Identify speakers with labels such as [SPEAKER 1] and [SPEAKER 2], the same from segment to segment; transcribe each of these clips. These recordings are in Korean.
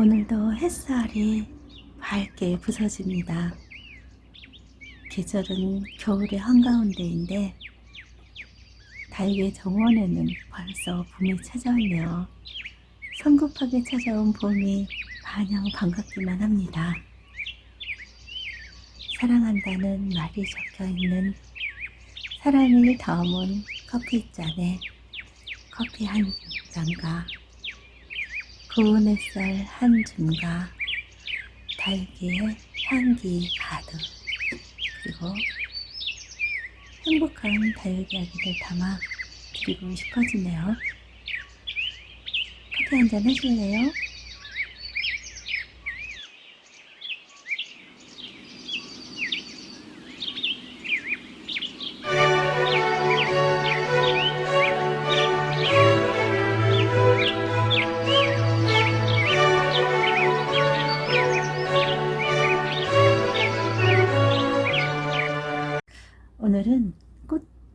[SPEAKER 1] 오늘도 햇살이 밝게 부서집니다. 계절은 겨울의 한가운데인데 달의 정원에는 벌써 봄이 찾아왔네요. 성급하게 찾아온 봄이 마냥 반갑기만 합니다. 사랑한다는 말이 적혀 있는 사랑을 담은 커피잔에 커피 한 잔과 고운 햇살 한 줌과 달기의 향기 가득 그리고 행복한 다육이 아기들 담아 드리고 싶어지네요. 커피 한 잔 하실래요?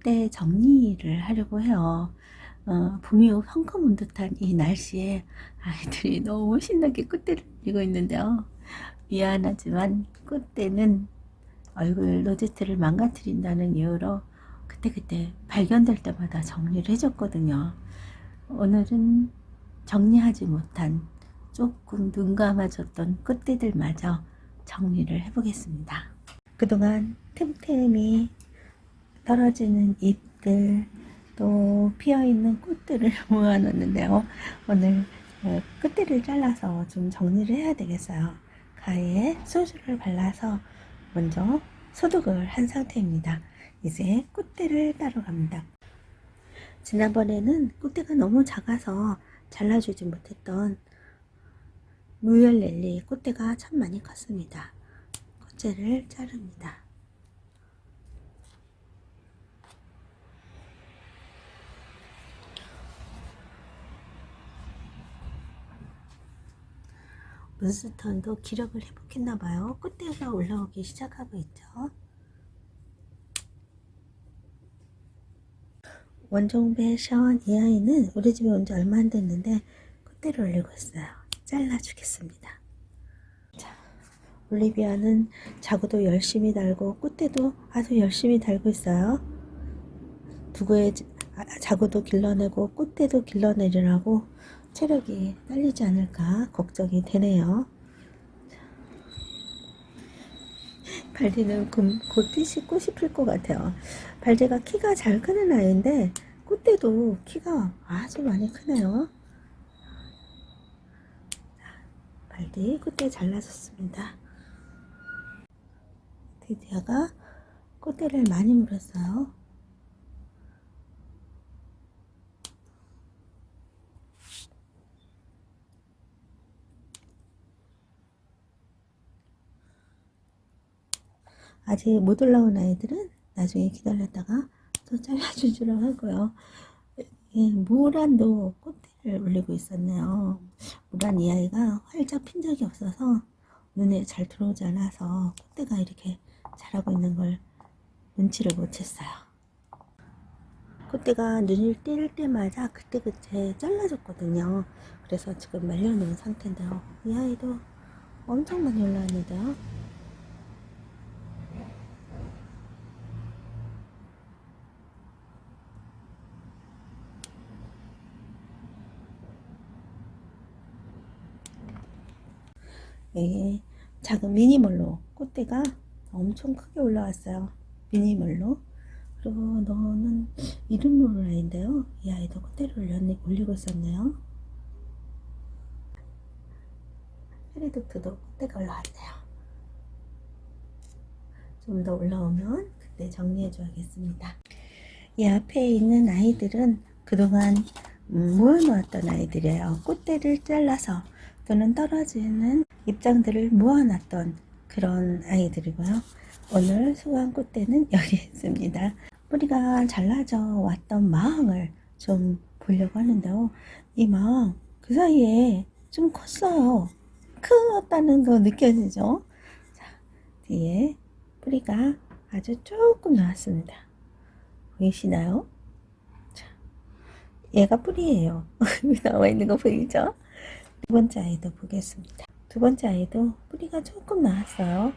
[SPEAKER 1] 꽃대 정리를 하려고 해요. 어, 봄이 성큼 온 듯한 이 날씨에 아이들이 너무 신나게 꽃대를 피고 있는데요. 미안하지만 꽃대는 얼굴 로제트를 망가뜨린다는 이유로 그때그때 발견될 때마다 정리를 해줬거든요. 오늘은 정리하지 못한 조금 눈 감아줬던 꽃대들마저 정리를 해보겠습니다. 그동안 틈틈이 떨어지는 잎들 또 피어있는 꽃들을 모아놓는데요. 오늘 어, 끝들을 잘라서 좀 정리를 해야 되겠어요. 가위에 소주를 발라서 먼저 소독을 한 상태입니다. 이제 꽃대를 따러 갑니다. 지난번에는 꽃대가 너무 작아서 잘라주지 못했던 무열렐리 꽃대가 참 많이 컸습니다. 꽃재를 자릅니다. 문스턴도 기력을 회복했나 봐요. 꽃대가 올라오기 시작하고 있죠. 원종배 샤원 이 아이는 우리 집에 온 지 얼마 안 됐는데 꽃대를 올리고 있어요. 잘라주겠습니다. 자, 올리비아는 자구도 열심히 달고 꽃대도 아주 열심히 달고 있어요. 두고의 아, 자구도 길러내고 꽃대도 길러내려고 체력이 딸리지 않을까 걱정이 되네요. 발디는 곧 빛이 꽃이 필것 같아요. 발디가 키가 잘 크는 아이인데 꽃대도 키가 아주 많이 크네요. 발디 꽃대 잘라줬습니다. 드디어가 꽃대를 많이 물었어요. 아직 못 올라온 아이들은 나중에 기다렸다가 또 잘라주도록 하고요. 예, 무란도 꽃대를 올리고 있었네요. 무란 이 아이가 활짝 핀 적이 없어서 눈에 잘 들어오지 않아서 꽃대가 이렇게 자라고 있는 걸 눈치를 못 챘어요. 꽃대가 눈을 뜰 때마다 그때그때 잘라줬거든요. 그래서 지금 말려놓은 상태인데요. 이 아이도 엄청 많이 올라왔는데요. 예, 작은 미니멀로 꽃대가 엄청 크게 올라왔어요. 미니멀로. 그리고 너는 이름 모를 아이인데요. 이 아이도 꽃대를 올렸, 올리고 있었네요. 헤리도트도 꽃대가 올라왔네요. 좀 더 올라오면 그때 정리해 줘야겠습니다. 이 앞에 있는 아이들은 그동안 음, 모아놓았던 아이들이에요. 꽃대를 잘라서 또는 떨어지는 입장들을 모아놨던 그런 아이들이고요. 오늘 수강 꽃대는 여기 있습니다. 뿌리가 잘라져 왔던 마항을 좀 보려고 하는데요. 이 마항 그 사이에 좀 컸어요. 크었다는 거 느껴지죠? 자, 뒤에 뿌리가 아주 조금 나왔습니다. 보이시나요? 자, 얘가 뿌리예요. 나와 있는 거 보이죠? 두 번째 아이도 보겠습니다. 두 번째 아이도 뿌리가 조금 나왔어요.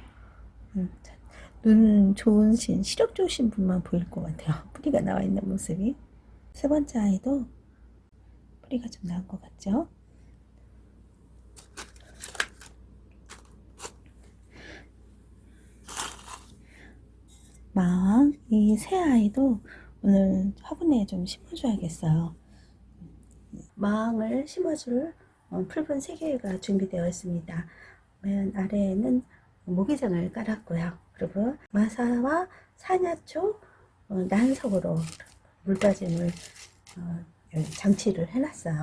[SPEAKER 1] 음, 자, 눈 좋으신, 시력 좋으신 분만 보일 것 같아요. 뿌리가 나와 있는 모습이. 세 번째 아이도 뿌리가 좀 나은 것 같죠? 마왕, 이 새 아이도 오늘 화분에 좀 심어줘야겠어요. 마왕을 심어줄 어, 풀분 3개가 준비되어 있습니다. 맨 아래에는 모기장을 깔았고요. 그리고 마사와 사냐초 어, 난석으로 물 빠짐을 어, 여기 장치를 해놨어요.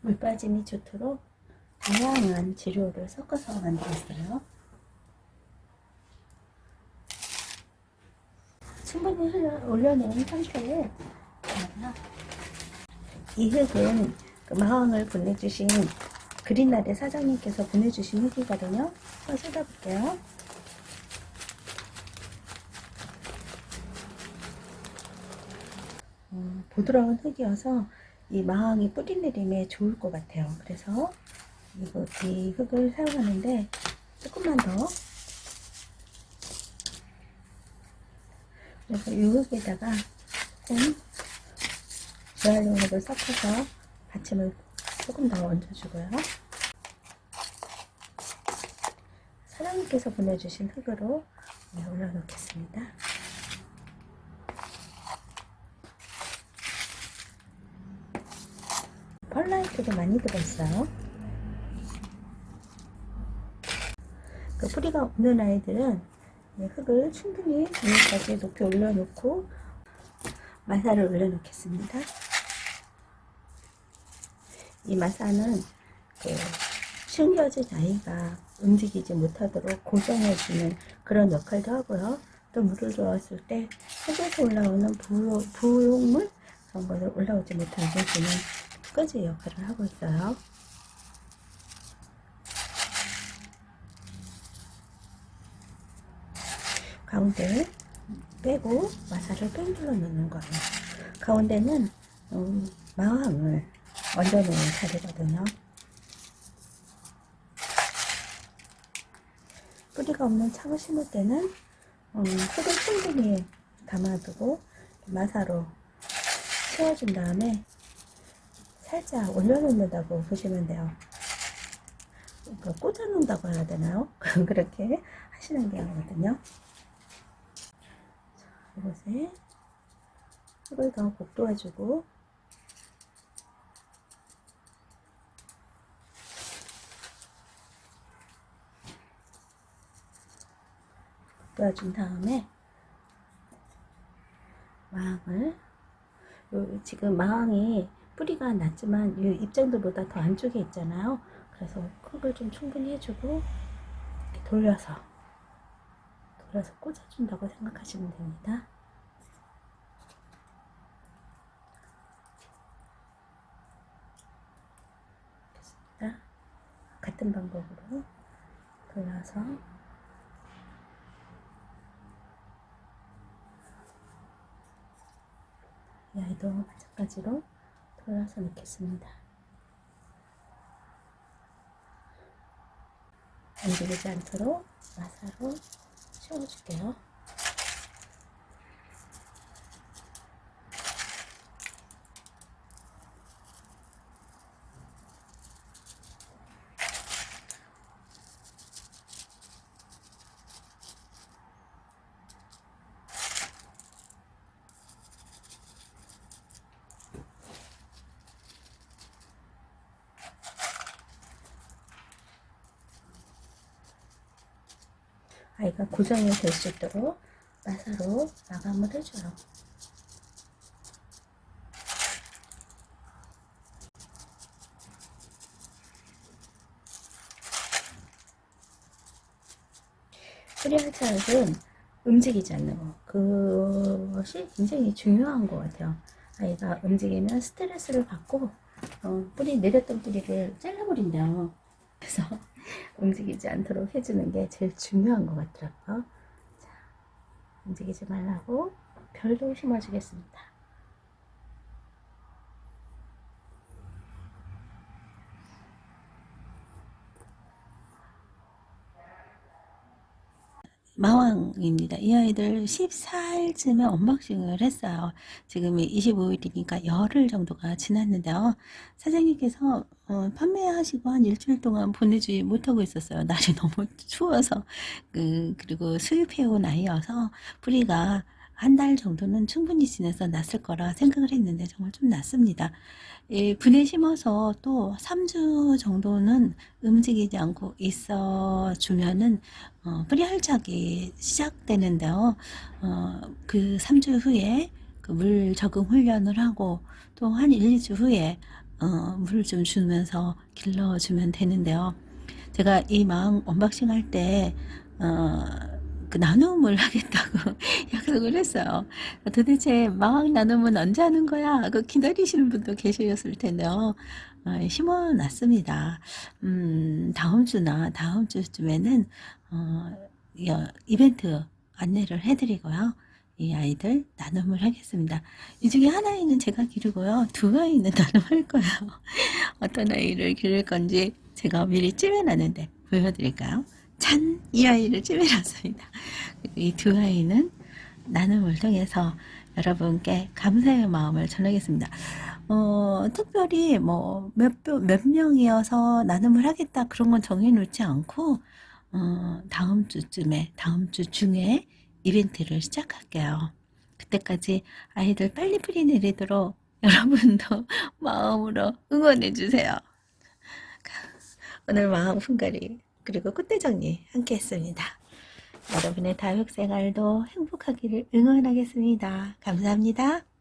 [SPEAKER 1] 물 빠짐이 좋도록 다양한 재료를 섞어서 만들었어요. 흘러- 올려놓은 상태에 이 흙은 그 마왕을 보내주신 그린날의 사장님께서 보내주신 흙이거든요. 한번 쏟아볼게요. 어, 부드러운 흙이어서 이 마왕이 뿌리 내림에 좋을 것 같아요. 그래서 이거, 이 흙을 사용하는데 조금만 더 그래서 이 흙에다가 조금 재활용액을 섞어서 받침을 조금 더 얹어주고요. 사장님께서 보내주신 흙으로 네, 올려놓겠습니다. 펄라이트도 많이 들어있어요. 그 뿌리가 없는 아이들은 네, 흙을 충분히 위에까지 높이 올려놓고 마사를 올려놓겠습니다. 이 마사는 그 숨겨진 아이가 움직이지 못하도록 고정해주는 그런 역할도 하고요. 또 물을 주었을 때 흙에서 올라오는 부, 부용물 그런 것을 올라오지 못하게 해주는 두 가지 역할을 하고 있어요. 가운데 빼고 마사를 뺑둘러 넣는 거예요. 가운데는 음, 마왕을 얹어놓은 자리거든요. 뿌리가 없는 차고 심을 때는 음, 흙을 충분히 담아두고 마사로 채워준 다음에 살짝 올려놓는다고 보시면 돼요. 그러니까 꽂아놓는다고 해야 되나요? 그렇게 하시는 게 아니거든요. 이곳에 흙을 더 복도해주고 복도해준 다음에 마항을 요 지금 마항이 뿌리가 낮지만 이 입장도보다 더 안쪽에 있잖아요. 그래서 흙을 좀 충분히 해주고 돌려서 돌려서 꽂아준다고 생각하시면 됩니다. 됐습니다. 같은 방법으로 돌려서 이 아이도 마찬가지로 돌려서 넣겠습니다. 움직이지 않도록 마사로 채워줄게요. 아이가 고정이 될 수 있도록 마사로 마감을 해줘요. 프리할차흙은 움직이지 않는 거. 그것이 굉장히 중요한 것 같아요. 아이가 움직이면 스트레스를 받고 어, 뿌리 내렸던 뿌리를 잘라버린대요. 그래서 움직이지 않도록 해주는 게 제일 중요한 것 같더라고요. 자, 움직이지 말라고 별도 심어주겠습니다. 마왕입니다. 이 아이들 14일쯤에 언박싱을 했어요. 지금이 25일이니까 열흘 정도가 지났는데요. 사장님께서 어, 판매하시고 한 일주일 동안 보내지 못하고 있었어요. 날이 너무 추워서 그, 그리고 수입해온 아이여서 뿌리가 한 달 정도는 충분히 지내서 났을 거라 생각을 했는데 정말 좀 났습니다. 이 분에 심어서 또 3주 정도는 움직이지 않고 있어 주면은 어, 뿌리 활착이 시작되는데요. 어, 그 3주 후에 그 물 적응 훈련을 하고 또 한 1, 2주 후에 어, 물을 좀 주면서 길러주면 되는데요. 제가 이 마음 언박싱 할 때, 어, 그 나눔을 하겠다고 약속을 했어요. 도대체 마왕 나눔은 언제 하는 거야? 그 기다리시는 분도 계셨을 텐데요. 어, 심어놨습니다. 음, 다음 주나 다음 주쯤에는, 어, 여- 이벤트 안내를 해드리고요. 이 아이들 나눔을 하겠습니다. 이 중에 하나는 제가 기르고요. 두 아이는 나눔할 거예요. 어떤 아이를 기를 건지 제가 미리 찜해놨는데 보여드릴까요? 짠! 이 아이를 찜해놨습니다. 이 두 아이는 나눔을 통해서 여러분께 감사의 마음을 전하겠습니다. 어, 특별히 뭐, 몇, 몇 명이어서 나눔을 하겠다 그런 건 정해놓지 않고, 어, 다음 주쯤에, 다음 주 중에 이벤트를 시작할게요. 그때까지 아이들 빨리 뿌리 내리도록 여러분도 마음으로 응원해 주세요. 오늘 마음 품갈이 그리고 꽃대정리 함께 했습니다. 여러분의 다육 생활도 행복하기를 응원하겠습니다. 감사합니다.